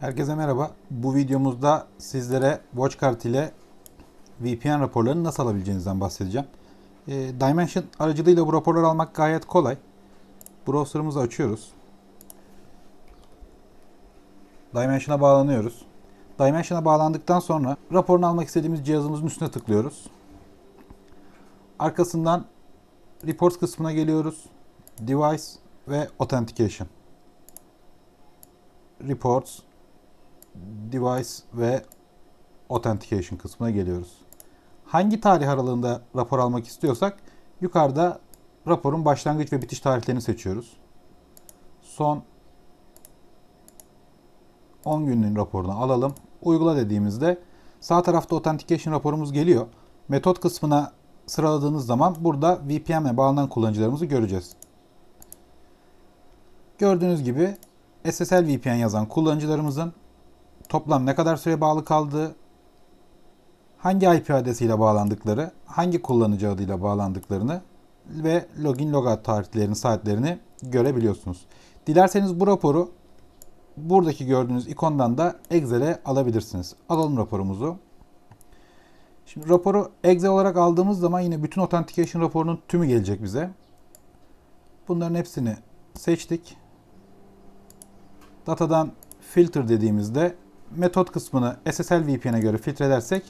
Herkese merhaba. Bu videomuzda sizlere WatchCard ile VPN raporlarını nasıl alabileceğinizden bahsedeceğim. Ee, Dimension aracılığıyla bu raporları almak gayet kolay. Browser'ımızı açıyoruz. Dimension'a bağlanıyoruz. Dimension'a bağlandıktan sonra raporunu almak istediğimiz cihazımızın üstüne tıklıyoruz. Arkasından Reports kısmına geliyoruz. Device ve Authentication. Reports, Device ve Authentication kısmına geliyoruz. Hangi tarih aralığında rapor almak istiyorsak yukarıda raporun başlangıç ve bitiş tarihlerini seçiyoruz. Son 10 günlüğün raporunu alalım. Uygula dediğimizde sağ tarafta Authentication raporumuz geliyor. Metot kısmına sıraladığınız zaman burada VPN ile bağlanan kullanıcılarımızı göreceğiz. Gördüğünüz gibi SSL VPN yazan kullanıcılarımızın toplam ne kadar süre bağlı kaldığı, hangi IP adresiyle bağlandıkları, hangi kullanıcı adıyla bağlandıklarını ve login logout tarihlerini, saatlerini görebiliyorsunuz. Dilerseniz bu raporu buradaki gördüğünüz ikondan da Excel'e alabilirsiniz. Alalım raporumuzu. Şimdi raporu Excel olarak aldığımız zaman yine bütün authentication raporunun tümü gelecek bize. Bunların hepsini seçtik. Datadan filter dediğimizde metot kısmını SSL VPN'e göre filtrelersek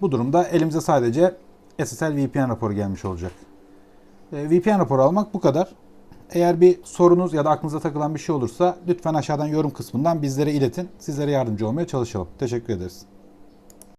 bu durumda elimize sadece SSL VPN raporu gelmiş olacak. E, VPN raporu almak bu kadar. Eğer bir sorunuz ya da aklınıza takılan bir şey olursa lütfen aşağıdan yorum kısmından bizlere iletin. Sizlere yardımcı olmaya çalışalım. Teşekkür ederiz.